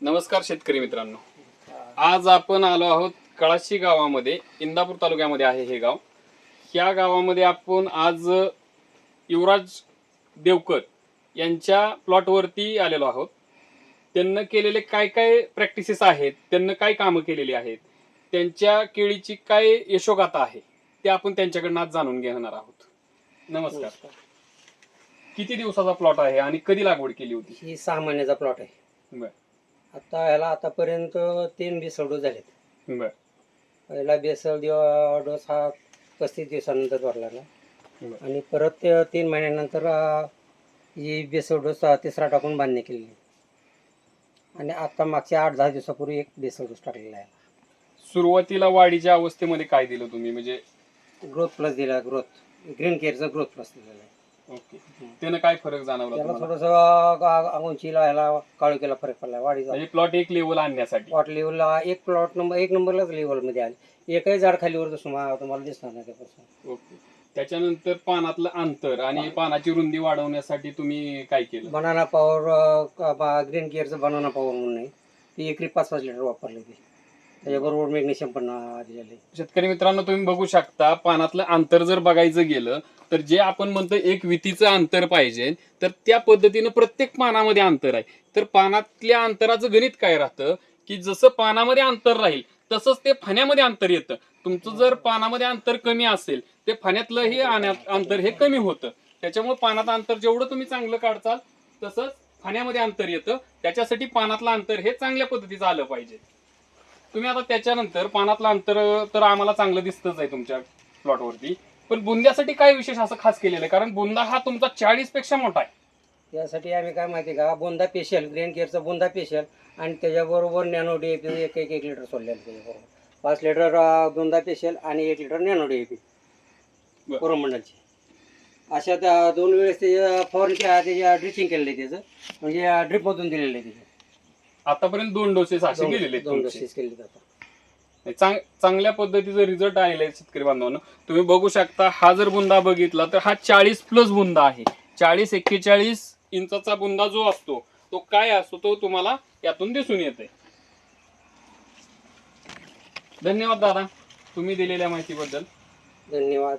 नमस्कार शेतकरी मित्रांनो. आज आपण आलो आहोत कळाशी गावामध्ये इंदापूर तालुक्यामध्ये आहे हे गाव. या गावामध्ये आपण आज युवराज देवकर यांच्या प्लॉटवरती आलेलो आहोत. त्यांना केलेले काय काय प्रॅक्टिसेस आहेत त्यांना काय कामं केलेली आहेत त्यांच्या केळीची काय यशोगाथा आहे ते आपण त्यांच्याकडनं आज जाणून घेणार आहोत. नमस्कार. किती दिवसाचा प्लॉट आहे आणि कधी लागवड केली होती? ही सहा महिन्याचा प्लॉट आहे. बर. आता ह्याला आतापर्यंत तीन बेसल डोस झालेत. बर. पहिला बेसल दिव- डोस हा पस्तीस दिवसानंतर भरला ना. बर. आणि परत ते तीन महिन्यानंतर अं, ही बेसल डोस अं, तिसरा टाकून बांधणी केलेली. आणि आता मागच्या आठ दहा दिवसापूर्वी एक बेसल डोस टाकलेला आहे. सुरुवातीला वाढीच्या अवस्थेमध्ये काय दिलं तुम्ही? म्हणजे ग्रोथ प्लस दिला ग्रोथ ग्रीन केअरचा ग्रोथ प्लस दिलेला आहे. ओके. त्यानं काय फरक जाणवला त्याला तुम्हाला? थोडंसं उंचीला ह्याला काळुकीला फरक पडला वाढीचा. म्हणजे प्लॉट एक लेवल आणण्यासाठी. प्लॉट लेवलला एक प्लॉट नंबर एक नंबरलाच लेवलमध्ये आले. एकही झाड खालीवर तुम्हाला तुम्हाला दिसणार नाही त्यापासून. ओके. त्याच्यानंतर पानातलं अंतर आणि पानाची रुंदी वाढवण्यासाठी तुम्ही काय केलं? बनाना पॉवर ग्रीन केअरचं बनाना पॉवर म्हणून आहे. ती एकरी पाच पाच लिटर वापरले ते. त्याच्याबरोबर मॅग्नेशियम पण अं, दिलेलं. आहे शेतकरी मित्रांनो तुम्ही बघू शकता पानातलं अंतर जर बघायचं गेलं तर जे आपण म्हणतो एक वितीचं अंतर पाहिजे तर त्या पद्धतीनं प्रत्येक पानामध्ये अंतर आहे. तर पानातल्या अंतराचं गणित काय राहतं? की जसं पानामध्ये अंतर राहील तसंच ते फाण्यामध्ये अंतर येतं. तुमचं जर पानामध्ये अंतर कमी असेल ते फाण्यातलंही आण्यात- अंतर हे कमी होतं. त्याच्यामुळे पानात अंतर जेवढं तुम्ही चांगलं काढचाल तसंच फाण्यामध्ये अंतर येतं. त्याच्यासाठी पानातलं अंतर हे चांगल्या पद्धतीचं आलं पाहिजे. तुम्ही आता त्याच्यानंतर पानातलं अंतर तर आम्हाला चांगलं दिसतच आहे तुमच्या प्लॉटवरती. पण बुंद्यासाठी काय विशेष असं खास केलेलं आहे? कारण बुंदा हा तुमचा चाळीसपेक्षा मोठा आहे. त्यासाठी आम्ही काय माहिती का? बोंदा पेशल ग्रीन केअरचं बोंदा पेशल आणि त्याच्याबरोबर नॅनो डी ए पी एक एक एक लिटर सोडलेलं त्याच्याबरोबर. पाच लिटर अं, बोंदा पेशल आणि एक litre nano D A P बरं. कोरोमंडलची अशा त्या दोन वेळेस ते फॉरच्या त्याच्या ड्रिचिंग केलेलं आहे त्याचं. म्हणजे ड्रिपमधून दिलेलं आहे त्याचं. आतापर्यंत दोन डोसेस असे दोन- गेलेले आहेत दोन तुमचे. डोसेस केले जातात चांग- चांगल्या पद्धतीचा रिझल्ट आलेला आहे शेतकरी बांधवांनो. तुम्ही बघू शकता हा जर बुंदा बघितला तर हा चाळीस प्लस बुंदा आहे. चाळीस एक्केचाळीस इंचाचा बुंदा जो असतो तो काय असतो तो तुम्हाला यातून दिसून येते धन्यवाद दादा तुम्ही दिलेल्या माहितीबद्दल. धन्यवाद.